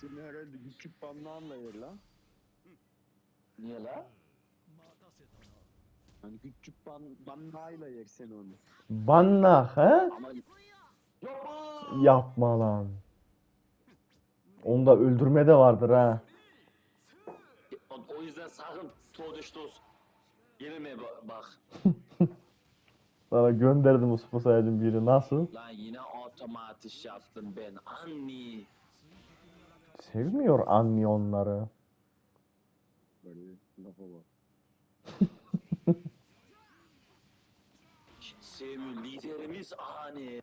seni herhalde küçük bandanla yer lan. Niye la? Hani küçük ban bandayla yer sen onu. Bannak he? Ama yapma. Lan. Onda öldürme de vardır ha. O, o yüzden sakın Todestos yememeye ba- bak. Sana gönderdim Super Saiyajin biri. Nasıl? Lan yine otomatik yaptım ben. Anni. Sevmiyor Anni onları. Böyle lafa bak. Sevgili liderimiz Ani.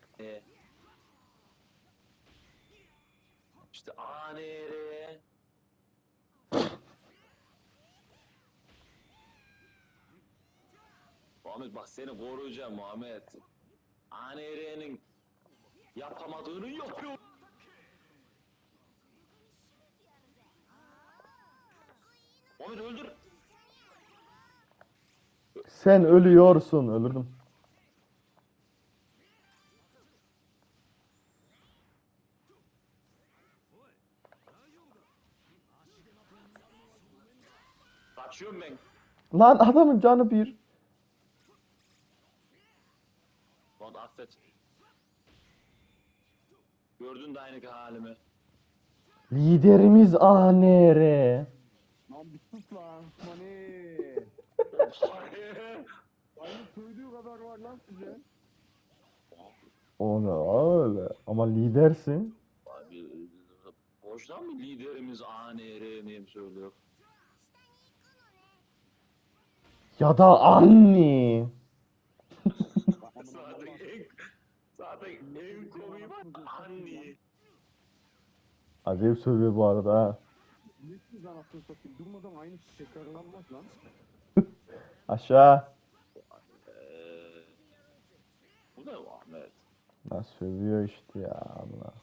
İşte Anere. Muhammed bak seni koruyacağım Muhammed. Anere'nin yapamadığını yapıyor. Muhammed öldür. Sen ölüyorsun. Ölürdüm. Kaçıyorum ben. Lan adamın canı bir. Lan affet. Gördün de aynı halimi. Liderimiz Anere. Lan bir sus lan. Mani. Aynı söylediği kadar var lan size. O ne öyle. Ama lidersin. Abi, boştan mı liderimiz ANR miyim söylüyor? Ya da Anni. zaten en, zaten en komiği var Anni. Acayip sövüyor bu arada ha. Ne siz anasını satayım. Durmadan aynı şey tekrarlanmaz lan. Aşağı. Ee, bu ne Ahmet? Lan sövüyor işte ya Allah.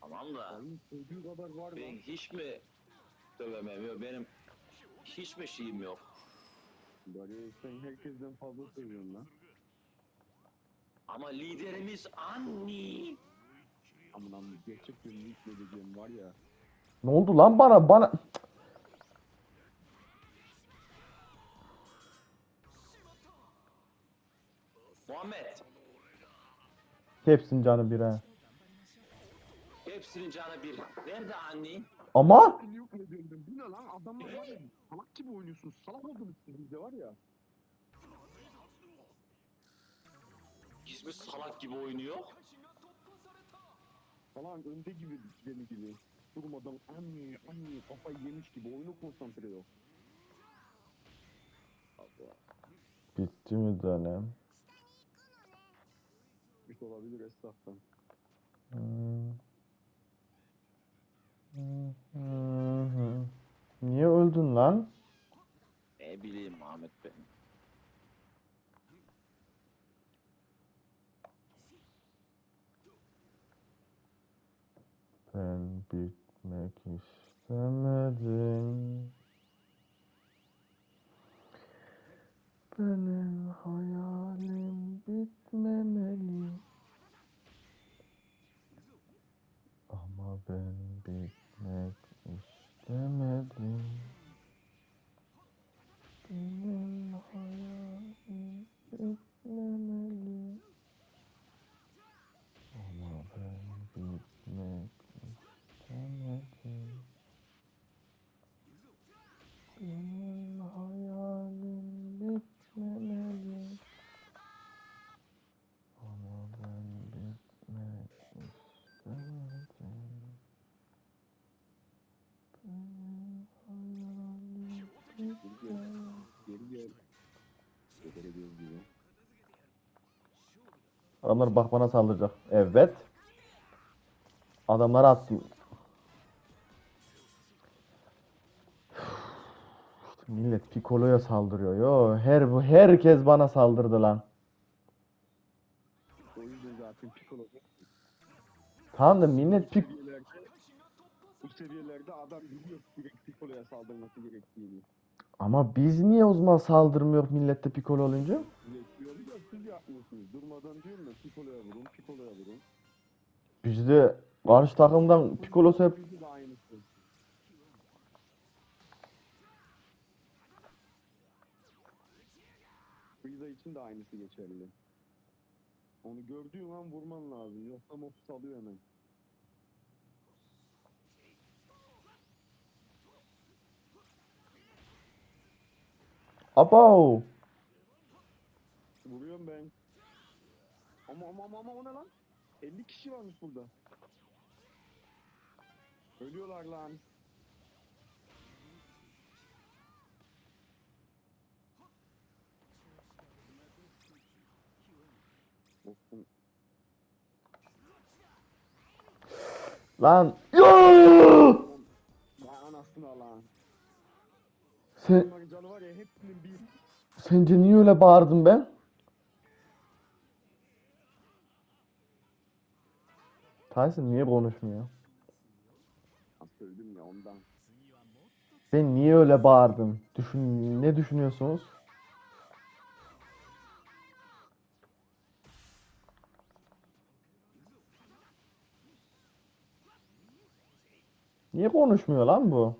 Tamam da söylediği kadar var ben lan. hiç mi dövemem yok benim hiç mi şeyim yok? Böyle sen herkesten fazla seviyorsun lan. Ama liderimiz Anni. Aman aman gerçek yönlü dediğim var ya. Ne oldu lan bana bana. Muhammed Hepsinin canı bir ha. hepsinin canı bir. Nerede Anni? Ama yok ne diyorum ben. Bu ne lan? Adamlar var ya. Salak gibi oynuyorsunuz. Salak oldunuz siz var ya. İsmi salak gibi oynuyor. Falan önde gibi deli gibi. Durmadan anne anne kafayı yemiş gibi oyunu konsantre yok. bitti mi dönem? Şey olabilir esnaftan. Hmm. Hı hı hı. Niye öldün lan? Ne bileyim Muhammed ben. Ben bitmek istemedim. Benim hayalim bitmemeli. Ama ben bitmek Geri gel. bitmemeli. Geri gel. Yeter ediyoruz gibi. Adamlar bak bana saldıracak. Evet. Adamları attım. Millet Piccolo'ya saldırıyor. Yo her bu herkes bana saldırdı lan. O yüzden zaten psikolog Tamam da millet pik seviyelerde bu seviyelerde adam biliyor direkt psikoloğa saldırması gerektiğini. Ama biz niye o zaman saldırmıyor millette Piccolo olunca? Siz. Durmadan diyorum ya psikoloğa vurun, psikoloğa vurun. Bizde Karşı takımdan Piccolo hep aynısı. Frieza için de aynısı geçerli. Onu gördüğün an vurman lazım. Yoksa mob salıyor hemen. Abo. Vuruyorum ben. Ama ama ama ama o ne lan? 50 kişi varmış burada. Ölüyorlar lan. Lan. Yoo! Sen, sence niye öyle bağırdım ben? Tyson niye konuşmuyor? söyledim ya ondan. Ben niye öyle bağırdım? Düşün, ne düşünüyorsunuz? Niye konuşmuyor lan bu?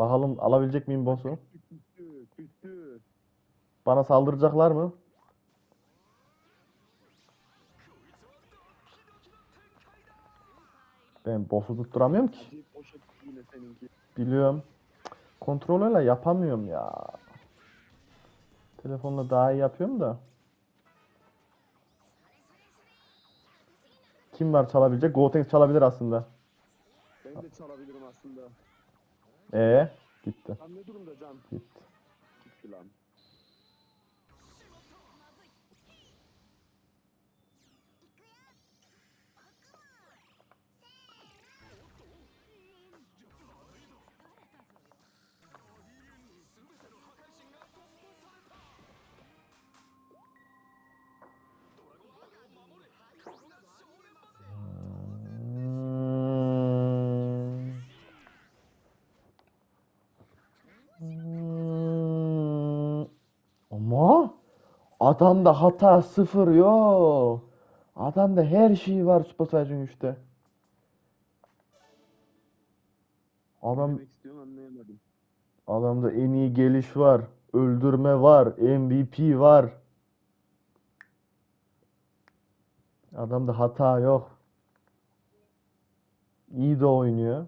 Bakalım alabilecek miyim boss'u? Bana saldıracaklar mı? Ben boss'u tutturamıyorum ki. Biliyorum. Kontrolörle yapamıyorum ya. Telefonla daha iyi yapıyorum da. Kim var çalabilecek? Gotenks çalabilir aslında. Ben de çalabilirim aslında. Ee, gitti. Sen ne durumda Can? Gitti. Gitti lan. Hmm. Ama adamda hata sıfır yok. Adamda her şey var Super Saiyan 3'te. Adam demek anlayamadım. adamda en iyi geliş var, öldürme var, MVP var. Adamda hata yok. İyi de oynuyor.